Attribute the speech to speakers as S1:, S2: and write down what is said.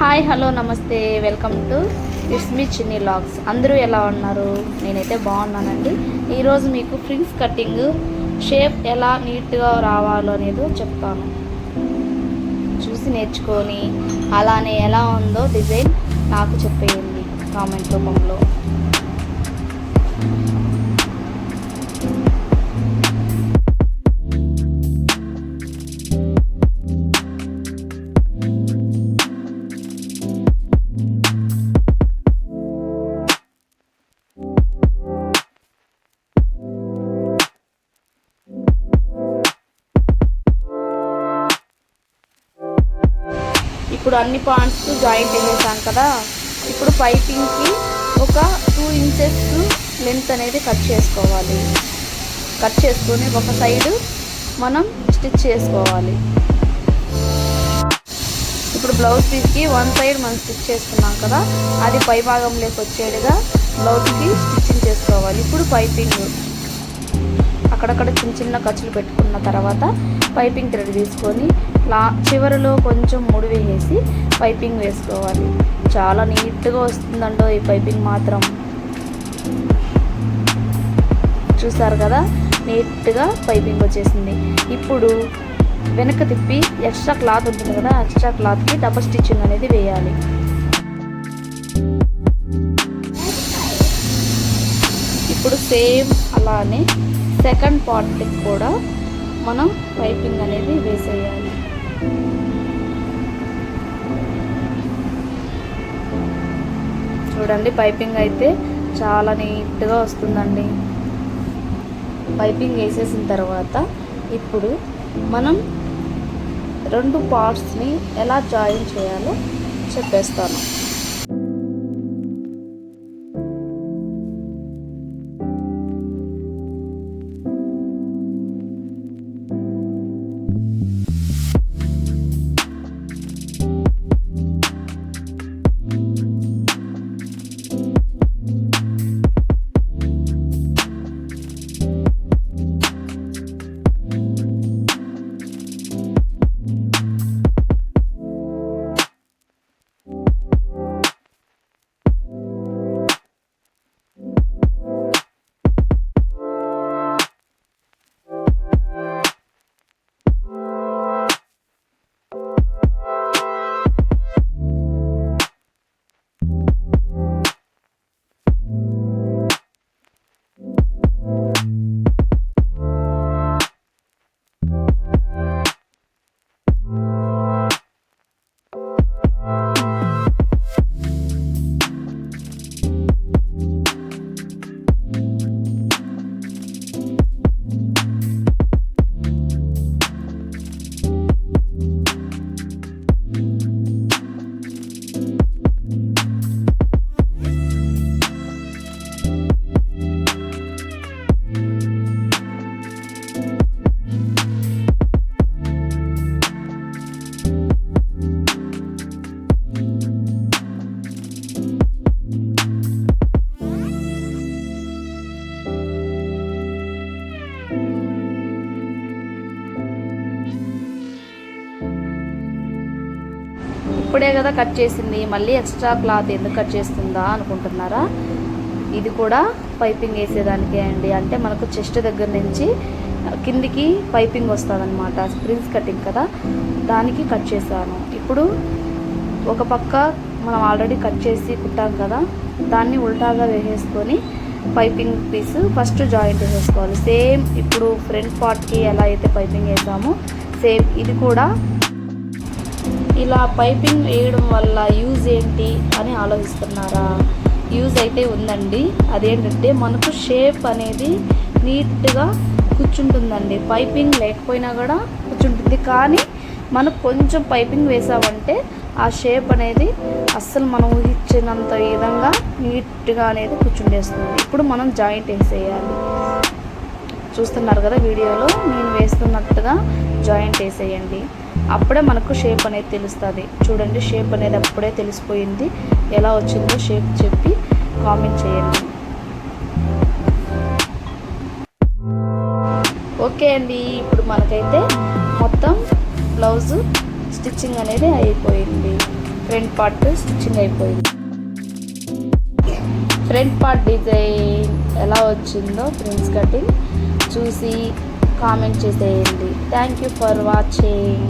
S1: Hi hello నమస్తే welcome to it's me Chinni logs. అందరూ ఎలా ఉన్నారు? నేనైతే బాగున్నానండి. ఈరోజు మీకు ఫ్రింగ్స్ కటింగ్ షేప్ ఎలా నీట్గా రావాలో అనేది చెప్తాను. చూసి నేర్చుకొని అలానే ఎలా ఉందో డిజైన్ నాకు చెప్పేయండి కామెంట్ రూపంలో. ఇప్పుడు అన్ని పాయింట్స్ జాయింట్ వేసేసాం కదా. ఇప్పుడు పైపింగ్కి ఒక టూ ఇంచెస్ లెంత్ అనేది కట్ చేసుకోవాలి. కట్ చేసుకొని ఒక సైడు మనం స్టిచ్ చేసుకోవాలి. ఇప్పుడు బ్లౌజ్ పీస్కి వన్ సైడ్ మనం స్టిచ్ చేసుకున్నాం కదా. అది పై భాగంలోకి వచ్చేట్టుగా బ్లౌజ్కి స్టిచ్చింగ్ చేసుకోవాలి. ఇప్పుడు పైపింగ్ అక్కడక్కడ చిన్న చిన్న ఖర్చులు పెట్టుకున్న తర్వాత పైపింగ్ థ్రెడ్ తీసుకొని లా చివరిలో కొంచెం ముడి వేసేసి పైపింగ్ వేసుకోవాలి. చాలా నీట్గా వస్తుందండో ఈ పైపింగ్ మాత్రం. చూసారు కదా? నీట్గా పైపింగ్ వచ్చేసింది. ఇప్పుడు వెనక తిప్పి ఎక్స్ట్రా క్లాత్ ఉంటుంది కదా? ఎక్స్ట్రా క్లాత్కి డబల్ స్టిచ్చింగ్ అనేది వేయాలి. ఇప్పుడు సేమ్ అలానే సెకండ్ పార్ట్కి కూడా మనం పైపింగ్ అనేది వేసేయాలి. చూడండి పైపింగ్ అయితే చాలా నీట్గా వస్తుందండి. పైపింగ్ వేసేసిన తర్వాత ఇప్పుడు మనం రెండు పార్ట్స్ని ఎలా జాయిన్ చేయాలో చెప్పేస్తాను. ఇప్పుడే కదా కట్ చేసింది. మళ్ళీ ఎక్స్ట్రా క్లాత్ ఎందుకు కట్ చేస్తుందా అనుకుంటున్నారా? ఇది కూడా పైపింగ్ వేసేదానికే అండి. అంటే మనకు చెస్ట్ దగ్గర నుంచి కిందికి పైపింగ్ వస్తుంది అనమాట స్ప్రింగ్స్ కటింగ్ కదా. దానికి కట్ చేశాను. ఇప్పుడు ఒక పక్క మనం ఆల్రెడీ కట్ చేసి కుట్టాం కదా. దాన్ని ఉల్టాగా వేసేసుకొని పైపింగ్ పీస్ ఫస్ట్ జాయింట్ వేసేసుకోవాలి. సేమ్ ఇప్పుడు ఫ్రంట్ పార్ట్కి ఎలా అయితే పైపింగ్ వేసామో సేమ్ ఇది కూడా ఇలా పైపింగ్ వేయడం వల్ల యూజ్ ఏంటి అని ఆలోచిస్తున్నారా? యూజ్ అయితే ఉందండి. అదేంటంటే మనకు షేప్ అనేది నీట్గా కూర్చుంటుందండి. పైపింగ్ లేకపోయినా కూడా కూర్చుంటుంది. కానీ మనం కొంచెం పైపింగ్ వేసామంటే ఆ షేప్ అనేది అస్సలు మనం ఊహించినంత విధంగా నీట్గా అనేది కూర్చుండేస్తుంది. ఇప్పుడు మనం జాయింట్ వేసేయాలి. చూస్తున్నారు కదా వీడియోలో? నేను వేస్తున్నట్టుగా జాయింట్ వేసేయండి. అప్పుడే మనకు షేప్ అనేది తెలుస్తుంది. చూడండి షేప్ అనేది అప్పుడే తెలిసిపోయింది. ఎలా వచ్చిందో షేప్ చెప్పి కామెంట్ చేయండి. ఓకే అండి ఇప్పుడు మనకైతే మొత్తం బ్లౌజ్ స్టిచ్చింగ్ అనేది అయిపోయింది. ఫ్రంట్ పార్ట్ స్టిచ్చింగ్ అయిపోయింది. ఫ్రంట్ పార్ట్ డిజైన్ ఎలా వచ్చిందో ప్రిన్స్ కటింగ్ చూసి కామెంట్ చేసేయండి. Thank you for watching